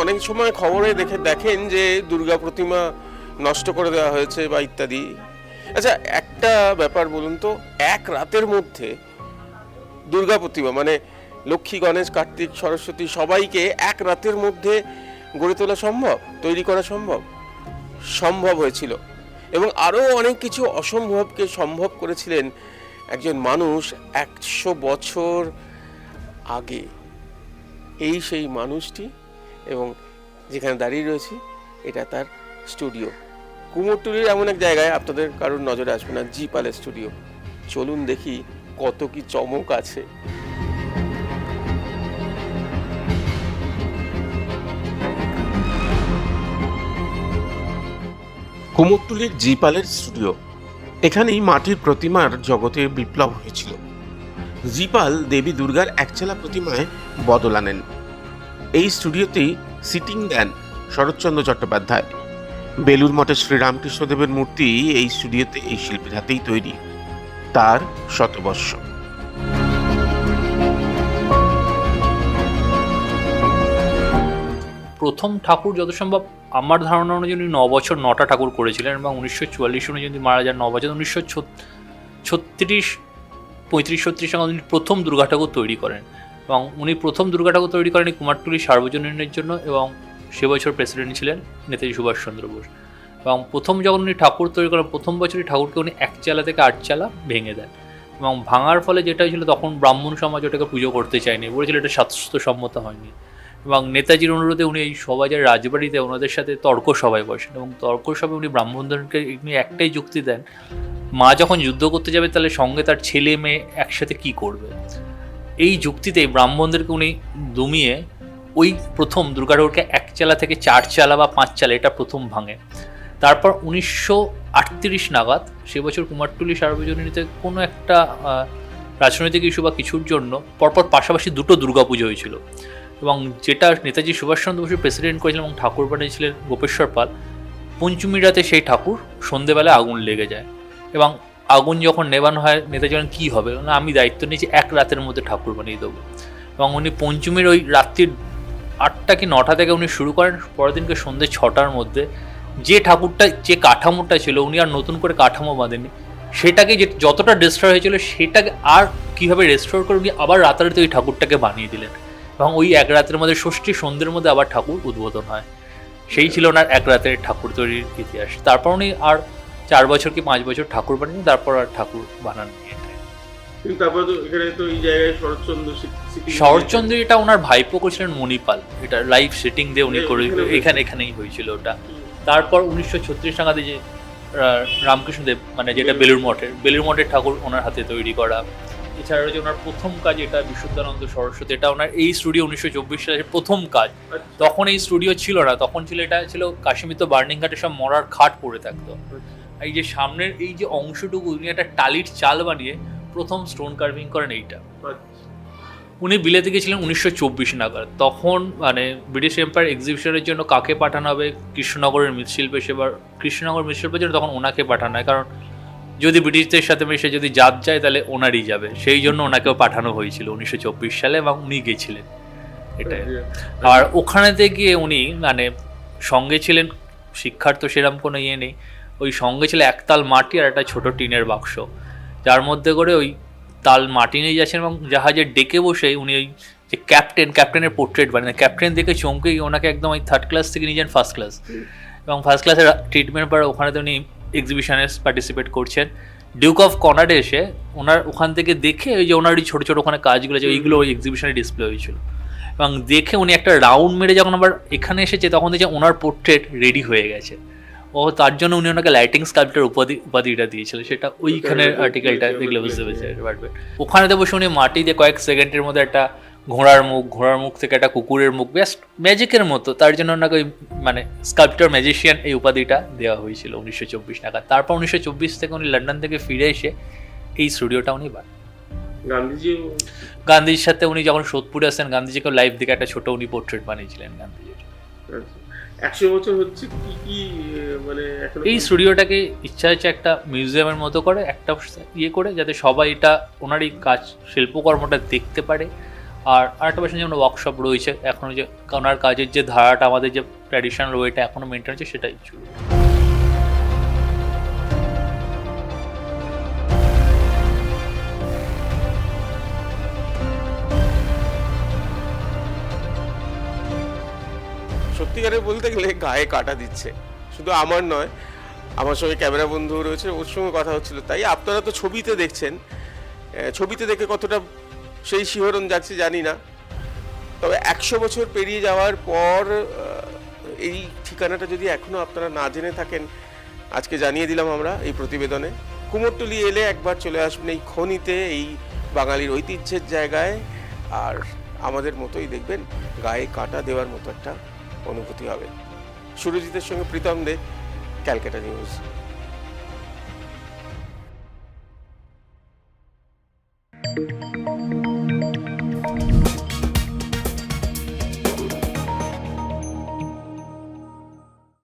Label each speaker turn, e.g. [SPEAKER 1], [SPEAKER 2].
[SPEAKER 1] অনেক সময় খবরে দেখে দেখেন যে দুর্গা প্রতিমা নষ্ট করে দেওয়া হয়েছে বা ইত্যাদি। আচ্ছা একটা ব্যাপার বলুন তো, এক রাতের মধ্যে দুর্গা প্রতিমা মানে লক্ষ্মী, গণেশ, কার্তিক, সরস্বতী সবাইকে এক রাতের মধ্যে গড়ে তোলা সম্ভব? তৈরি করা সম্ভব? সম্ভব হয়েছিল। এবং আরও অনেক কিছু অসম্ভবকে সম্ভব করেছিলেন একজন মানুষ একশো বছর আগে। এই সেই মানুষটি এবং যেখানে দাঁড়িয়ে রয়েছি, এটা তার স্টুডিও। কুমোরটুলির এমন এক জায়গায় আপনাদের কারোর নজরে আসবে না, জি পালের স্টুডিও। চলুন দেখি কত কি চমক আছে। কুমোরটুলির জি পালের স্টুডিও। এখানেই মাটির প্রতিমার জগতে বিপ্লব হয়েছিল। জিপাল দেবী দুর্গার একচেলা প্রতিমায় বদল আনেন। এই স্টুডিওতেই সিটিং দেন শরৎচন্দ্র চট্টোপাধ্যায়। বেলুর মঠের শ্রীরামকৃষ্ণদেবের মূর্তি এই স্টুডিওতে এই শিল্পীর হাতেই তৈরি। তার শতবর্ষ।
[SPEAKER 2] প্রথম ঠাকুর যত সম্ভব আমার ধারণা অনুযায়ী উনি ন বছর নটা ঠাকুর করেছিলেন এবং উনিশশো চুয়াল্লিশ সনে যদি মারা যান ন বছর। উনিশশো ছত্রিশ, পঁয়ত্রিশ, ছত্রিশ উনি প্রথম দুর্গা ঠাকুর তৈরি করেন। এবং উনি প্রথম দুর্গা ঠাকুর তৈরি করেন কুমারটুলি সার্বজনীনের জন্য এবং সে বছর প্রেসিডেন্ট ছিলেন নেতাজি সুভাষচন্দ্র বোস। এবং প্রথম যখন উনি ঠাকুর তৈরি করেন, প্রথম বছরই ঠাকুরকে উনি এক চালা থেকে আট চালা ভেঙে দেন। এবং ভাঙার ফলে যেটা ছিল তখন ব্রাহ্মণ সমাজ ওটাকে পুজো করতে চায়নি। বলেছিল এটা স্বাস্থ্যসম্মত হয়নি। এবং নেতাজির অনুরোধে উনি এই সবাইয়ের রাজবাড়িতে ওনাদের সাথে তর্ক সভায় বসেন এবং তর্ক সভায় উনি ব্রাহ্মণদেরকে উনি একটাই যুক্তি দেন, মা যখন যুদ্ধ করতে যাবে, তাহলে সঙ্গে তার ছেলে মেয়ে একসাথে কি করবে? এই যুক্তিতে ব্রাহ্মণদেরকে উনি দমিয়ে ওই প্রথম দুর্গাঠাকুরকে এক চালা থেকে চার চালা বা পাঁচ চালা, এটা প্রথম ভাঙে। তারপর উনিশশো আটত্রিশ নাগাদ সে বছর কুমারটুলি সার্বজনীনতে কোনো একটা রাজনৈতিক ইস্যু বা কিছুর জন্য পরপর পাশাপাশি দুটো দুর্গাপুজো হয়েছিল। এবং যেটা নেতাজি সুভাষচন্দ্র বসু প্রেসিডেন্ট করেছিলেন এবং ঠাকুর বানিয়েছিলেন গোপেশ্বর পাল পঞ্চমী রাতে সেই ঠাকুর সন্ধেবেলায় আগুন লেগে যায়। এবং আগুন যখন নেবানো হয় নেতাজি বলেন কী হবে? না, আমি দায়িত্ব নিয়েছি, এক রাতের মধ্যে ঠাকুর বানিয়ে দেবো। এবং উনি পঞ্চমীর ওই রাত্রির আটটা কি নটা থেকে উনি শুরু করেন, পরের দিনকে সন্ধ্যে ছটার মধ্যে। যে ঠাকুরটা, যে কাঠামোটা ছিল, উনি আর নতুন করে কাঠামো বাঁধেনি। সেটাকে যে যতটা ডিস্ট্রয় হয়েছিল, সেটাকে আর কীভাবে রেস্টোর করে উনি আবার রাতারাতি ওই ঠাকুরটাকে বানিয়ে দিলেন। এবং ওই এক রাতের মধ্যে, ষষ্ঠী সন্ধ্যের মধ্যে আবার ঠাকুর উদ্বোধন হয়। সেই ছিল ওনার এক রাতের ঠাকুর তৈরির ইতিহাস। তারপর উনি আর চার বছর কি পাঁচ বছর ঠাকুর বানিয়ে তারপর আর ঠাকুর বানান
[SPEAKER 1] কিন্তু তো এখানে তো এই জায়গায় শরৎচন্দ্র
[SPEAKER 2] শরৎচন্দ্র এটা ওনার ভাইপো করেছিলেন মণিপাল। এটা লাইভ সেটিং দিয়ে উনি করে
[SPEAKER 1] এখানে
[SPEAKER 2] এখানে এখানেই হয়েছিল ওটা। তারপর উনিশশো ছত্রিশ টাকাতে যে রামকৃষ্ণদেব মানে যেটা বেলুর মঠের বেলুর মঠের ঠাকুর ওনার হাতে তৈরি করা। এছাড়া রয়েছে ওনার প্রথম কাজ এটা বিশুদ্ধানন্দ সরস্বতী। এটা ওনার এই স্টুডিও উনিশশো চব্বিশ সালের প্রথম কাজ। তখন এই স্টুডিও ছিল না তখন ছিল এটা ছিল কাশ্মীর তো বার্নিং ঘাটে সব মরার খাট পড়ে থাকতো। এই যে সামনের এই যে অংশটুকু উনি একটা টালির চাল বানিয়ে প্রথম স্টোন কার্ভিং করেন এইটা। উনি বিলেতে গেছিলেন উনিশশো চব্বিশ নাগাদ। তখন মানে ব্রিটিশ এম্পায়ার এক্সিবিশনের জন্য কাকে পাঠানো হবে? কৃষ্ণনগরের মৃৎশিল্পে সেবার কৃষ্ণনগর মৃৎশিল্পের জন্য তখন ওনাকে পাঠানো হয়। কারণ যদি ব্রিটিশদের সাথে মিশে যদি জাত যায়, তাহলে ওনারই যাবে। সেই জন্য ওনাকেও পাঠানো হয়েছিল উনিশশো চব্বিশ সালে এবং উনি গেছিলেন। এটাই। আর ওখানেতে গিয়ে উনি মানে সঙ্গে ছিলেন। শিক্ষার তো সেরকম কোনো ইয়ে নেই। ওই সঙ্গে ছিল একতাল মাটি আর একটা ছোট টিনের বাক্স। যার মধ্যে করে ওই তাল মাটি নিয়ে যাচ্ছেন এবং জাহাজের ডেকে বসে উনি ওই যে ক্যাপ্টেন, ক্যাপ্টেনের পোর্ট্রেট বানান ক্যাপ্টেন দেখে চমকে ওনাকে একদম ওই থার্ড ক্লাস থেকে নিয়ে যান ফার্স্ট ক্লাস এবং ফার্স্ট ক্লাসের ট্রিটমেন্ট পর ওখানে তো উনি এক্সিবিশনে পার্টিসিপেট করছেন। ডিউক অফ কনাডে এসে ওনার ওখান থেকে দেখে ওই যে ওনার ওই ছোটো ছোটো ওখানে কাজগুলো যে ওইগুলো ওই এক্সিবিশনে ডিসপ্লে হয়েছিল। এবং দেখে উনি একটা রাউন্ড মেরে যখন আবার এখানে এসেছে তখন দেখছে ওনার পোর্ট্রেট রেডি হয়ে গেছে। ও তার জন্য উনি ওনাকে লাইটিং স্কাল্পটার উপাধি উপাধিটা দিয়েছিল। সেটা ওইখানের আর্টিকেলটা দেখলে বুঝতে পেরেছে পারবে ওখানে তো বসে উনি মাটি দিয়ে কয়েক সেকেন্ডের মধ্যে একটা ঘোড়ার মুখ ঘোড়ার মুখ থেকে একটা কুকুরের মুখ জাস্ট ম্যাজিকের মতো তার জন্য ওনাকে ওই মানে স্কাল্পটার ম্যাজিশিয়ান এই উপাধিটা দেওয়া হয়েছিল উনিশশো চব্বিশ নাগাদ। তারপর উনিশশো চব্বিশ থেকে উনি লন্ডন থেকে ফিরে এসে এই স্টুডিওটা উনি বানান।
[SPEAKER 1] গান্ধীজি
[SPEAKER 2] গান্ধীজির সাথে উনি যখন সোদপুরে আসেন গান্ধীজিকে লাইভ দিকে একটা ছোট উনি পোর্ট্রেট বানিয়েছিলেন গান্ধীজির।
[SPEAKER 1] একশো বছর হচ্ছে কি কি মানে
[SPEAKER 2] এই স্টুডিওটাকে ইচ্ছা হচ্ছে একটা মিউজিয়ামের মতো করে একটা ইয়ে করে যাতে সবাই এটা ওনার এই কাজ শিল্পকর্মটা দেখতে পারে। আর আরেকটা বিষয় যেমন ওয়ার্কশপ রয়েছে এখনও যে ওনার কাজের যে ধারাটা আমাদের যে ট্র্যাডিশনাল ওয়েটা এখনও মেনটেন হচ্ছে সেটাই চলবে
[SPEAKER 1] সত্যিকারে বলতে গেলে গায়ে কাটা দিচ্ছে। শুধু আমার নয়, আমার সঙ্গে ক্যামেরা বন্ধু রয়েছে, ওর সঙ্গে কথা হচ্ছিল। তাই আপনারা তো ছবিতে দেখছেন ছবিতে দেখে কতটা সেই শিহরণ যাচ্ছে জানি না। তবে একশো বছর পেরিয়ে যাওয়ার পর এই ঠিকানাটা যদি এখনও আপনারা না জেনে থাকেন, আজকে জানিয়ে দিলাম আমরা এই প্রতিবেদনে। কুমোরটুলি এলে একবার চলে আসবেন এই খনিতে, এই বাঙালির ঐতিহ্যের জায়গায়। আর আমাদের মতোই দেখবেন, গায়ে কাটা দেওয়ার মতো একটা অনুভূতি হবে। সুরজিতের সঙ্গে প্রীতম দে ক্যালকাটা নিউজ।